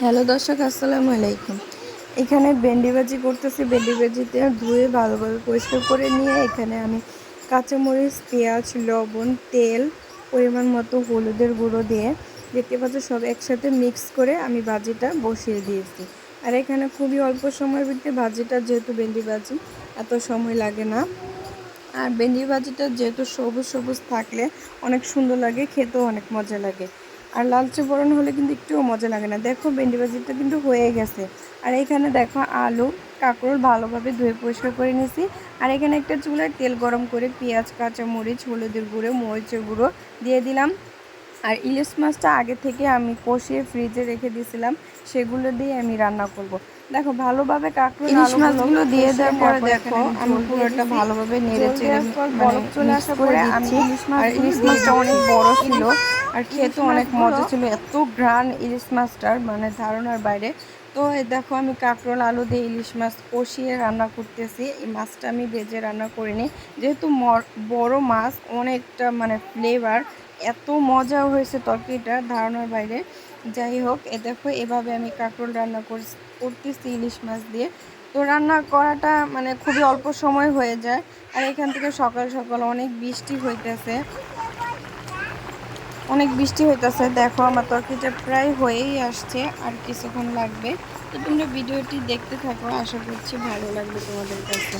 Hello দর্শক, আসসালামু আলাইকুম। এখানে ভেন্ডি ভাজি করতেছি ভেন্ডি ভাজিতে ধুয়ে ভালোভাবে পরিষ্কার করে নিয়ে এখানে আমি কাঁচামরিচ, পেঁয়াজ, লবণ, তেল, পরিমাণ মতো হলুদের গুঁড়ো দিয়ে দেখতে পাচ্ছ সব একসাথে মিক্স করে আমি ভাজিটা বসিয়ে দিয়েছি। আর এখানে খুবই অল্প সময়ের ভিতরে ভাজিটা যেহেতু ভেন্ডি ভাজি এত সময় লাগে না। আর ভেন্ডি ভাজিটা যেহেতু সবুজ সবুজ থাকলে অনেক সুন্দর লাগে, খেতেও অনেক মজা লাগে। আর লালচে বরণ হলে কিন্তু একটুও মজা লাগে না। দেখো ভেন্ডি ভাজিটা কিন্তু হয়ে গেছে। আর এখানে দেখো আলু, কাঁকরোল ভালোভাবে ধুয়ে পরিষ্কার করে নিয়েছি। আর এখানে একটা চুলায় তেল গরম করে পেঁয়াজ কাঁচা মরিচ হলুদের গুঁড়ো, মরিচের গুঁড়ো দিয়ে দিলাম। আর ইলিশ মাছটা আগে থেকে আমি কষিয়ে ফ্রিজে রেখে দিয়েছিলাম সেগুলো দিয়ে আমি রান্না করব। দেখো ভালোভাবে কাঁকড়ো ইলিশ মাছগুলো দিয়ে দেওয়ার পরে দেখো আমি পুরোটা ভালোভাবে নেড়ে চেড়ে বরফ চলে আসার পরে আমি ইলিশ মাছ আর ইলিশ মাছটা অনেক বড় ছিল আর খেতে অনেক মজা ছিল। এত গ্রান ইলিশ মাছটার মানে ধারণার বাইরে। তো এই দেখো আমি কাঁকরোল, আলু দিয়ে ইলিশ মাছ কষিয়ে রান্না করতেছি। এই মাছটা আমি ভেজে রান্না করিনি। যেহেতু বড় মাছ, অনেকটা মানে ফ্লেভার এত মজা হয়েছে তরকারিটা ধারণার বাইরে। যাই হোক এ দেখো এভাবে আমি কাঁকরোল রান্না কর- করতেছি ইলিশ মাছ দিয়ে। তো রান্না করাটা মানে খুবই অল্প সময় হয়ে যায়। আর এখান থেকে সকাল সকাল অনেক বৃষ্টি হইতেছে। অনেক বৃষ্টি হইতেছে, দেখো আমার তরকারিটা প্রায় হয়েই আসছে, আর কিছুক্ষণ লাগবে। তো তোমরা ভিডিওটি দেখতে থাকো, আশা করছি ভালো লাগবে তোমাদের কাছে।